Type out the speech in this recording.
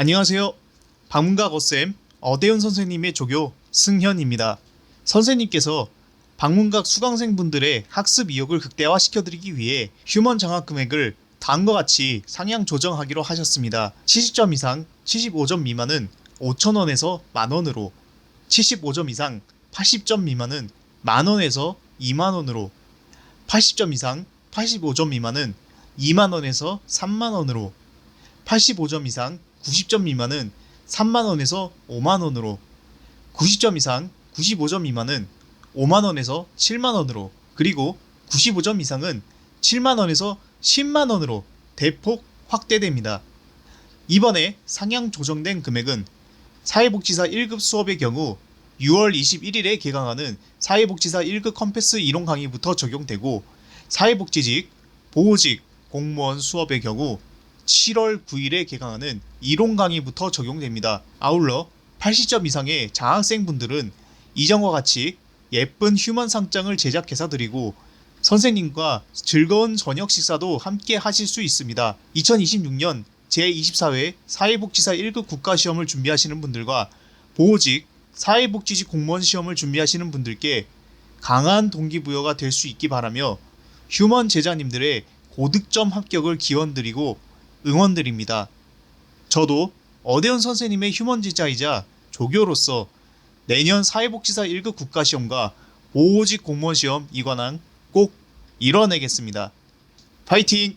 안녕하세요. 방문가 거쌤 어대현 선생님의 조교 승현입니다. 선생님께서 방문각 수강생분들의 학습 이욕을 극대화시켜드리기 위해 휴먼 장학 금액을 다음과 같이 상향 조정하기로 하셨습니다. 70점 이상 75점 미만은 5,000원에서 만원으로 75점 이상 80점 미만은 만원에서 2만원으로 80점 이상 85점 미만은 2만원에서 3만원으로 85점 이상 90점 미만은 3만 원에서 5만 원으로 90점 이상 95점 미만은 5만 원에서 7만 원으로 그리고 95점 이상은 7만 원에서 10만 원으로 대폭 확대됩니다. 이번에 상향 조정된 금액은 사회복지사 1급 수업의 경우 6월 21일에 개강하는 사회복지사 1급 컴패스 이론 강의부터 적용되고 사회복지직, 보호직, 공무원 수업의 경우 7월 9일에 개강하는 이론 강의부터 적용됩니다. 아울러 80점 이상의 장학생분들은 이전과 같이 예쁜 휴먼 상장을 제작해서 드리고 선생님과 즐거운 저녁 식사도 함께 하실 수 있습니다. 2026년 제24회 사회복지사 1급 국가시험을 준비하시는 분들과 보호직, 사회복지직 공무원 시험을 준비하시는 분들께 강한 동기부여가 될 수 있기 바라며 휴먼 제자님들의 고득점 합격을 기원드리고 응원드립니다. 저도 어대현 선생님의 휴먼 제자이자 조교로서 내년 사회복지사 1급 국가시험과 보호직 공무원 시험 이관왕 꼭 이뤄내겠습니다. 파이팅!